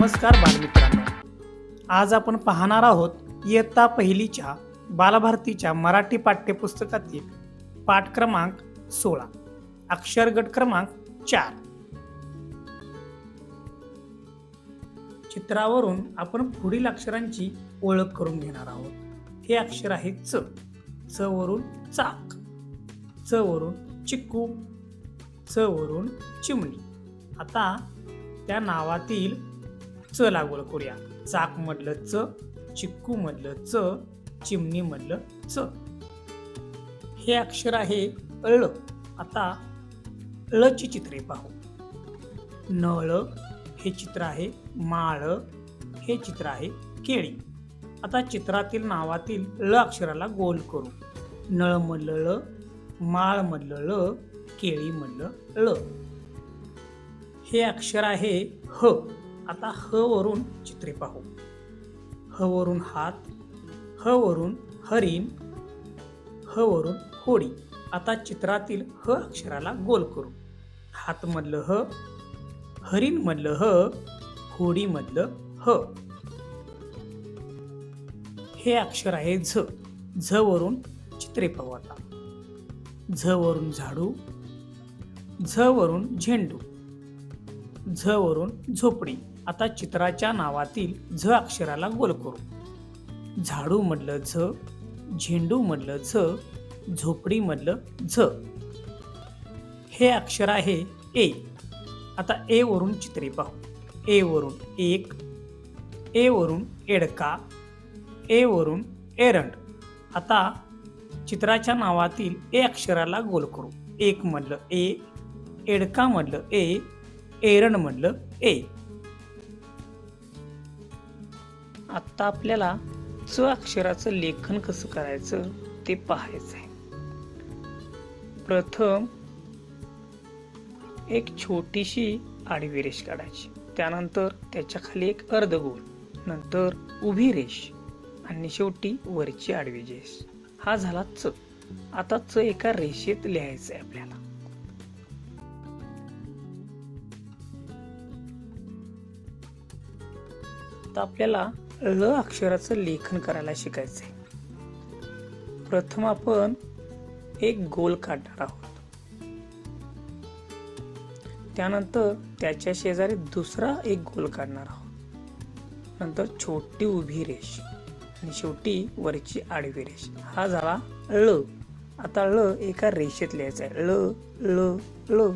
नमस्कार बालमित्रांनो. आज आपण पाहणार आहोत इयत्ता पहिलीच्या बालभारतीच्या मराठी पाठ्यपुस्तकातील पाठ क्रमांक सोळा अक्षरगट क्रमांक चार. चित्रावरून आपण पुढील अक्षरांची ओळख करून घेणार आहोत. हे अक्षर आहे च च वरून चाक च वरून चिक्कू च वरून चिमणी. आता त्या नावातील च लागवड करूया. चाक मधलं च चिक्कू मधलं च चिमणी मधलं च. हे अक्षर आहे ळ आता ळची चित्रे पाहू. नळ हे चित्र आहे माळ. हे चित्र आहे केळी. आता चित्रातील नावातील ळ अक्षराला गोल करू. नळ मधलं ळ माळ मधलं ळ केळी मधलं ळ हे अक्षर आहे ह. आता ह वरून चित्रे पाहू. ह वरून हात ह वरून हरिण ह वरून होडी. आता चित्रातील ह अक्षराला गोल करू. हात मधलं ह हरिण मधलं ह होडी मधलं ह. हे अक्षर आहे झ. झ वरून चित्रे पाहू आता. झ वरून झाडू झ वरून झेंडू झ वरून झोपडी. आता चित्राच्या नावातील झ अक्षराला गोल करू. झाडू मधलं झ झेंडू मधलं झ झोपडी मधलं झ. हे अक्षर आहे ए. आता ए वरून चित्रे पाहू. ए वरून एक ए वरून एडका ए वरून एरंड. आता चित्राच्या नावातील ए अक्षराला गोल करू. एक मधलं ए एडका मधलं ए एरंड मधलं ए. आता आपल्याला च अक्षराचं लेखन कसं करायचं ते पाहायचं आहे. प्रथम एक छोटीशी आडवी रेष काढायची. त्यानंतर त्याच्याखाली एक अर्धगोल नंतर उभी रेष आणि शेवटी वरची आडवी रेष. हा झाला च. आता च एका रेषेत लिहायचं आहे आपल्याला. आता आपल्याला ल अक्षराचं लेखन करायला शिकायचं आहे प्रथम आपण एक गोल काढणार आहोत. त्यानंतर त्याच्या शेजारी दुसरा एक गोल काढणार आहोत. नंतर छोटी उभी रेष आणि शेवटी वरची आडवी रेष. हा झाला ळ आता ळ एका रेषेत लिहायचा आहे ळ ळ ळ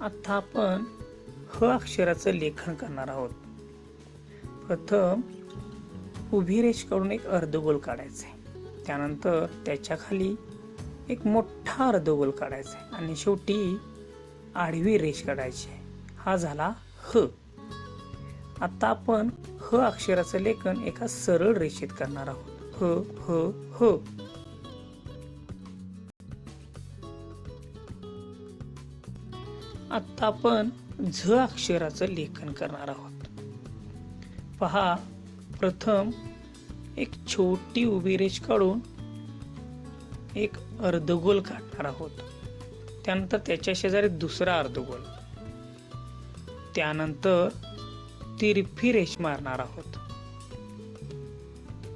आता आपण ह अक्षराचं लेखन करणार आहोत. प्रथम उभी रेष काढून एक अर्धगोल काढायचा. आहे त्यानंतर त्याच्याखाली एक मोठा अर्धगोल काढायचा आहे आणि शेवटी आडवी रेष काढायची. आहे हा झाला ह. आता आपण ह अक्षराचं लेखन एका सरळ रेषेत करणार आहोत. ह ह ह. आता आपण झ अक्षराचं लेखन करणार आहोत. पहा प्रथम एक छोटी उभी रेष काढून एक अर्धगोल काढणार आहोत. त्यानंतर त्याच्या शेजारी दुसरा अर्धगोल. त्यानंतर तिरफी रेष मारणार आहोत.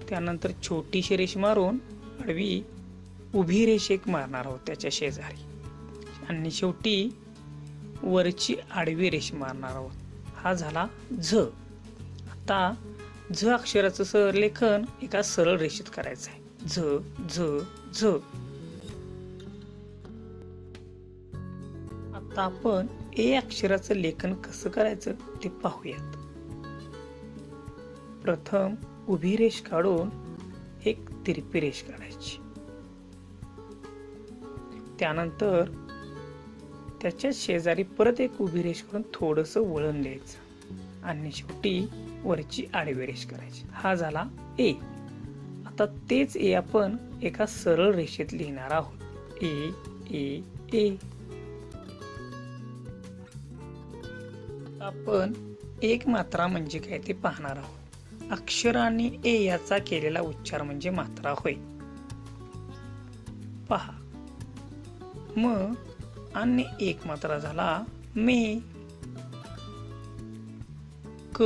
त्यानंतर छोटीशी रेष मारून आडवी उभी रेष एक मारणार आहोत त्याच्या शेजारी. आणि शेवटी वरची आडवी रेष मारणार आहोत. हा झाला झ. आता झ अक्षराचं सरलेखन एका सरळ रेषेत करायचं आहे. झ झ झ. आता आपण ए अक्षराचं लेखन कसं करायचं ते पाहूयात. प्रथम उभी रेष काढून एक तिरपी रेष काढायची. त्यानंतर त्याच्या शेजारी परत एक उभी रेष करून थोडस वळण द्यायचं. आणि शेवटी वरची आडवी रेष करायची. हा झाला ए. आता तेच ए आपण एका सरळ रेषेत लिहिणार आहोत. ए ए ए. आपण एक मात्रा म्हणजे काय ते पाहणार आहोत. अक्षर आणि ए याचा केलेला उच्चार म्हणजे मात्रा होय. पहा. म आणि एक मात्रा झाला मे. क.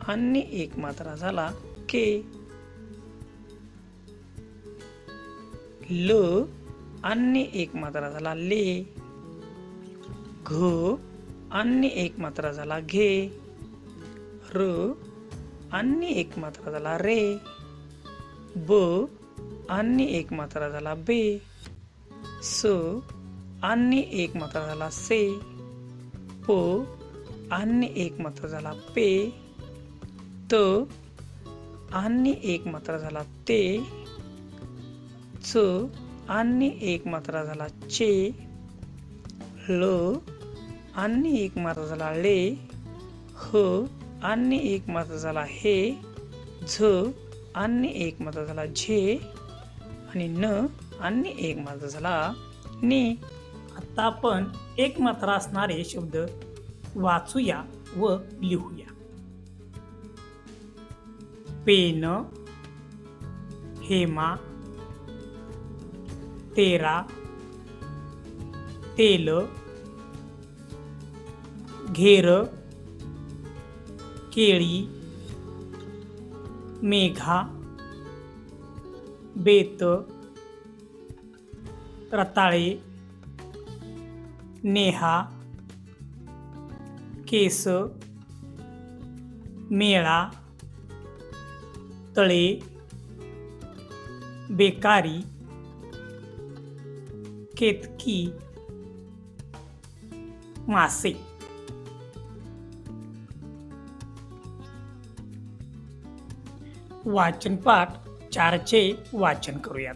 आणि एक मात्रा झाला के. ल. आणि एक मात्रा झाला ले. घ. आणि एक मात्रा झाला घे. र. आणि एक मात्रा झाला रे. ब. आणि एक मात्रा झाला बे. स. आणि एक मात्रा झाला से प आणि एक मात्रा झाला पे त आणि एक मात्रा झाला ते च आणि एक मात्रा झाला चे ल आणि एक मात्रा झाला ले ह आणि एक मात्रा झाला हे झ आणि एक मात्रा झाला झे आणि न आणि एक मात्रा झाला ने. आता आपण एक मात्रा असणारे शब्द वाचूया व लिहूया. पेन हेमा तेरा तेल घेर केळी मेघा बेत रताळे नेहा केस मेळा तळे बेकारी केतकी मासे. वाचनपाठ चारचे वाचन करूयात.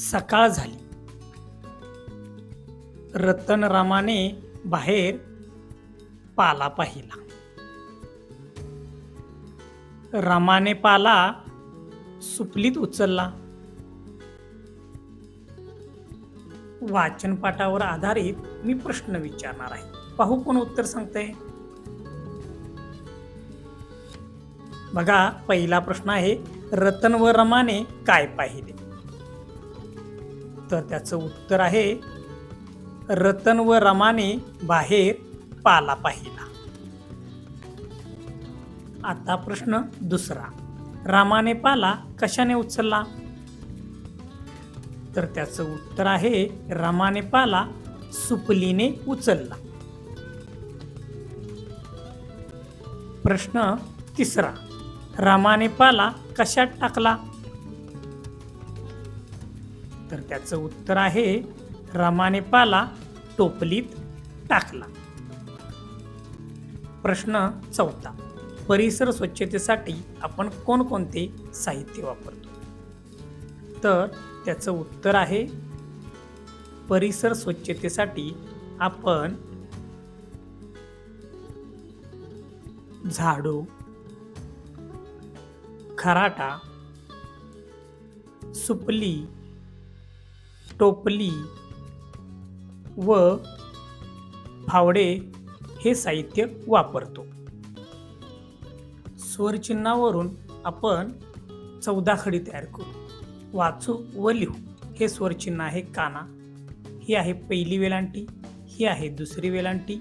सकाळ झाली. रतनरामाने बाहेर पाला पाहिला. रामाने पाला सुपलीत उचलला. वाचनपाठावर आधारित मी प्रश्न विचारणार आहे. पाहू कोण उत्तर सांगते बघा पहिला प्रश्न आहे रतन व रमाने काय पाहिले? तर त्याचं उत्तर आहे रतन व रमाने बाहेर पाला पाहिला. आता प्रश्न दुसरा. रामाने पाला कशाने उचलला? तर त्याचं उत्तर आहे रामाने पाला सुपलीने उचलला. प्रश्न तिसरा. रामाने पाला कशात टाकला? तर त्याचं उत्तर आहे रामाने पाला टोपलीत टाकला. प्रश्न चौथा. परिसर स्वच्छतेसाठी आपण कोणकोणते साहित्य वापरतो? तर त्याचं उत्तर आहे परिसर स्वच्छतेसाठी आपण झाडू खराटा सुपली टोपली व फावडे हे साहित्य वापरतो. स्वरचिन्हावरून आपण चौदा खडी तयार करू. वाचू व लिहू. हे स्वरचिन्ह आहे काना. ही आहे पहिली वेलांटी. ही आहे दुसरी वेलांटी.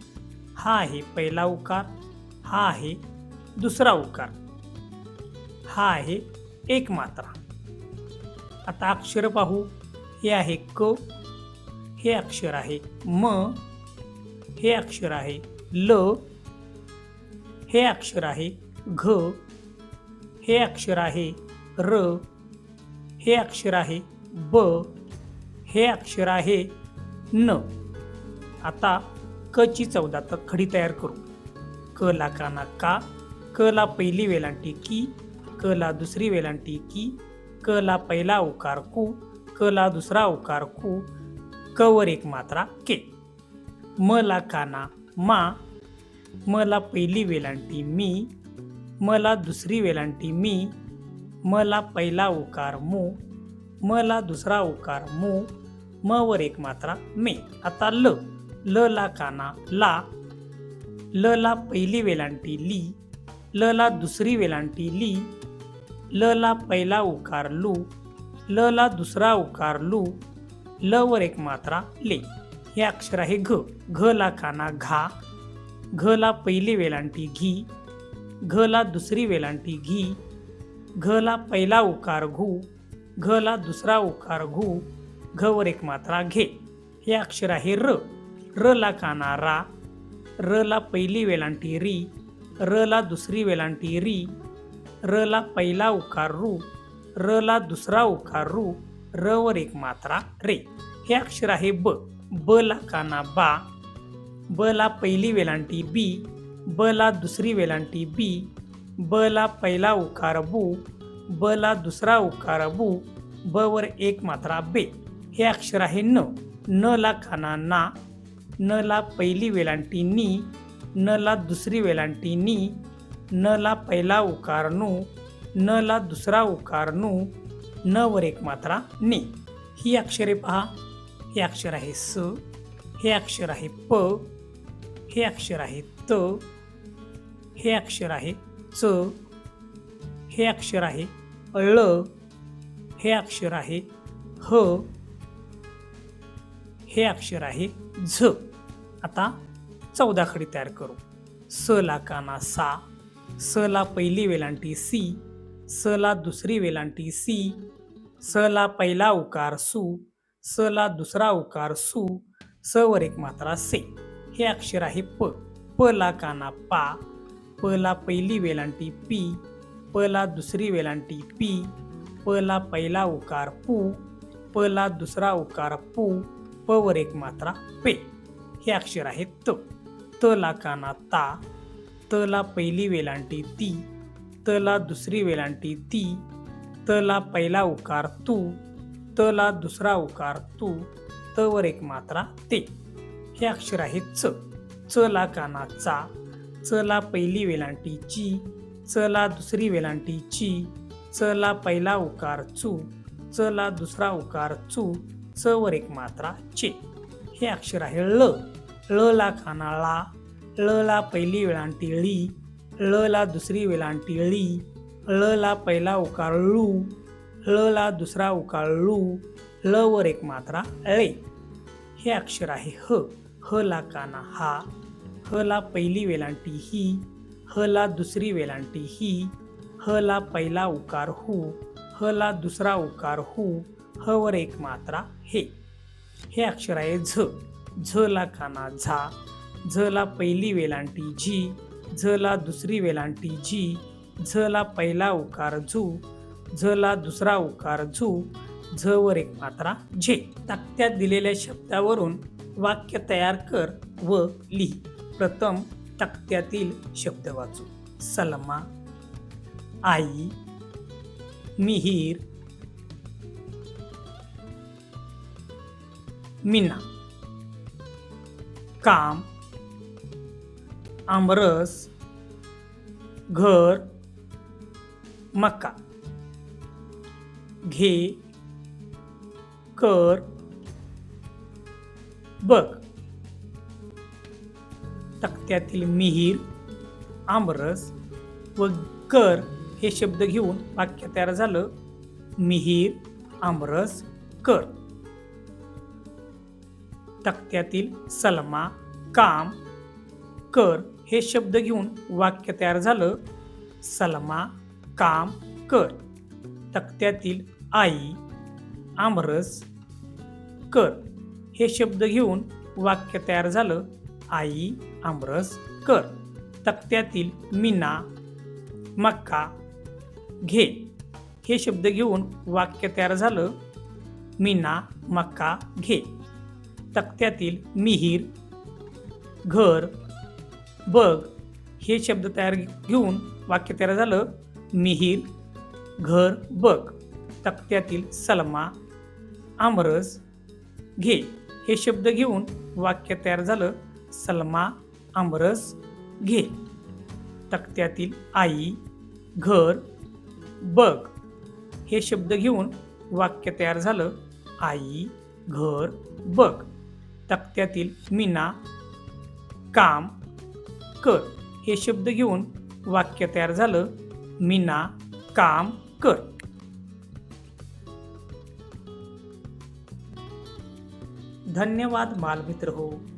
हा आहे पहिला उकार. हा आहे दुसरा उकार. हा आहे एक मात्रा. आता अक्षर पाहू. हे आहे क हे अक्षर आहे. म हे अक्षर आहे. ल हे अक्षर आहे. घ हे अक्षर आहे. र हे अक्षर आहे. ब हे अक्षर आहे. न. आता क ची चौदा तर खडी तयार करू. क ला काना का क ला पहिली वेलांटी की क ला दुसरी वेलांटी की क ला पहिला उकार कु क ला दुसरा उकार कु कवर एक मात्रा के. म ला काना मा मला पहिली वेलांटी मी मला दुसरी वेलांटी मी मला पहिला उकार मू मला दुसरा उकार मू म वर एक मात्रा मे. आता ल ल ला काना ला ल ला पहिली वेलांटी ली ल ला दुसरी वेलांटी ली ल ला पहिला उकार लू ल ला दुसरा उकार लू ल वर एक मात्रा ले. हे अक्षर आहे घ. घ ला काना घा. घ ला पहिली वेलांटी घी. घ ला दुसरी वेलांटी घी. घ ला पहिला उकार घू. घ ला दुसरा उकार घू. घ वर एक मात्रा घे. हे अक्षर आहे र. र ला काना रा. र ला पहिली वेलांटी री. र ला दुसरी वेलांटी री. र ला पहिला उकार रू. र ला दुसरा उकार रू. र वर एक मात्रा रे. हे अक्षर आहे ब. ब ला काना बा. ब ला पहिली वेलांटी बी. ब ला दुसरी वेलांटी बी. ब ला पहिला उकार बू. ब ला दुसरा उकार बू. ब वर एक मात्रा बे. हे अक्षर आहे न. न ला खाना ना. न ला पहिली वेलांटी नी. न ला दुसरी वेलांटी नी. न ला पहिला उकार नू. न ला दुसरा उकार नू. न वर एक मात्रा ने. ही अक्षरे पहा. हे अक्षर आहे स. हे अक्षर आहे प. हे अक्षर आहे त. हे अक्षर आहे च. हे अक्षर आहे ळ हे अक्षर आहे ह. हे अक्षर आहे झ. आता चौदा खडी तयार करू. स ला काना सा. स ला पहिली वेलांटी सी. स ला दुसरी वेलांटी सी स ला पहिला उकार सु स ला दुसरा उकार सू स वर एक मात्रा से. हे अक्षर आहे प. प ला काना पा प ला पहिली वेलांटी पी प ला दुसरी वेलांटी पी प ला पहिला उकार पू प ला दुसरा उकार पू प वर एक मात्रा पे. हे अक्षर आहे त. त ला काना ता त ला पहिली वेलांटी ती त ला दुसरी वेलांटी ती त ला पहिला उकार तू त ला दुसरा उकार तू त वर एक मात्रा ते. हे अक्षर आहे च. च ला काना चा च ला पहिली वेलांटी ची च ला दुसरी वेलांटी ची च ला पहिला उकार चू च ला दुसरा उकार चू च वर एक मात्रा चे. हे अक्षर आहे ळ ला खाना ला ळ ला पहिली वेळांटी ळी ळ ला दुसरी वेलांटी ळी ळ ला पहिला उकार लू ळ ला दुसरा उकार लू ळ वर एक मात्रा ळे. हे अक्षर आहे ह ह ला काना हा ह ला पहिली वेलांटी ही ह ला दुसरी वेलांटी ही ह ला पहिला उकार हू ह ला दुसरा उकार हू ह वर एक मात्रा हे. हे अक्षर आहे झ झ ला काना झा झ ला पहिली वेलांटी झी झ ला दुसरी वेलांटी झी झ ला पहिला उकार झू झ ला दुसरा उकार झू झ वर एक मात्रा झे. तक्त्यात दिलेल्या शब्दावरून वाक्य तयार कर व लिही प्रथम तक्त्यातील शब्द वाचू. सलमा आई मिहीर मीना. काम आमरस घर मका घे कर बघ. तक्त्यातील मिहीर आमरस व कर हे शब्द घेऊन वाक्य तयार झालं. मिहीर आमरस कर. तक्त्यातील सलमा काम कर हे शब्द घेऊन वाक्य तयार झालं. सलमा काम कर. तक्त्यातील आई आमरस कर. हे शब्द घेऊन वाक्य तयार झालं. आई आमरस कर. तक्त्यातील मीना मक्का घे. हे शब्द घेऊन वाक्य तयार झालं. मीना मक्का घे. तक्त्यातील मिहीर घर बघ हे शब्द तयार घेऊन वाक्य तयार झालं मिहीर घर बघ तक्त्यातील सलमा आमरस घे. हे शब्द घेऊन वाक्य तयार झालं सलमा आमरस घे. तक्त्यातील आई घर बघ. हे शब्द घेऊन वाक्य तयार झालं आई घर बघ. तक्त्यातील मीना काम कर. हे शब्द घेऊन वाक्य तयार झालं. मीना काम कर. धन्यवाद बालमित्र हो.